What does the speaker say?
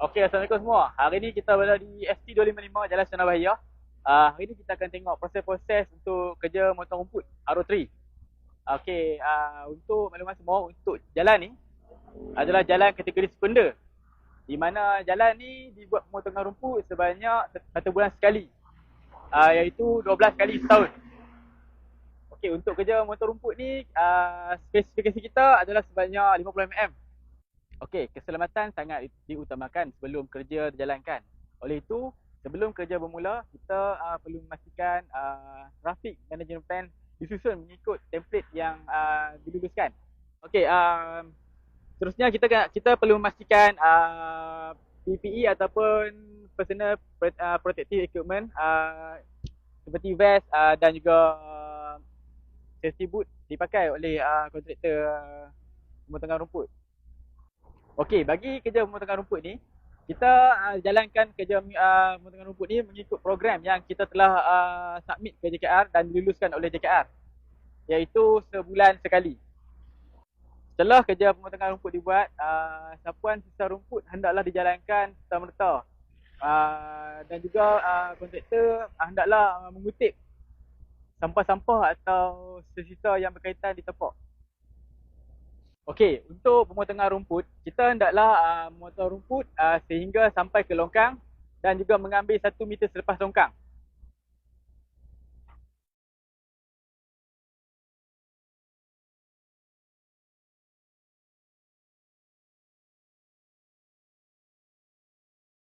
Okey, Assalamualaikum semua. Hari ni kita berada di ST255 Jalan Senang Bahaya. Uh, hari ni kita akan tengok proses-proses untuk kerja motor rumput RO3. Okey, uh, untuk makluman semua, untuk jalan ni adalah jalan kategori sekunder. Di mana jalan ni dibuat pemotongan rumput sebanyak satu bulan sekali. Uh, iaitu 12 kali setahun. Okey, untuk kerja motor rumput ni, uh, spesifikasi kita adalah sebanyak 50mm. Okey, keselamatan sangat diutamakan sebelum kerja dijalankan. Oleh itu, sebelum kerja bermula, kita uh, perlu memastikan uh, traffic management plan disusun mengikut template yang uh, diluluskan. Okey, uh, seterusnya kita kita perlu memastikan uh, PPE ataupun personal protective equipment uh, seperti vest uh, dan juga uh, safety boot dipakai oleh uh, kontraktor pemotongan rumput. Okey, bagi kerja pemotongan rumput ni, kita uh, jalankan kerja uh, pemotongan rumput ni mengikut program yang kita telah uh, submit ke JKR dan diluluskan oleh JKR. Iaitu sebulan sekali. Setelah kerja pemotongan rumput dibuat, uh, sapuan sisa rumput hendaklah dijalankan serta-merta. Uh, dan juga uh, kontraktor hendaklah uh, mengutip sampah-sampah atau sisa yang berkaitan di tempat. Okey, untuk pemotongan rumput, kita hendaklah uh, memotong rumput uh, sehingga sampai ke longkang dan juga mengambil satu meter selepas longkang.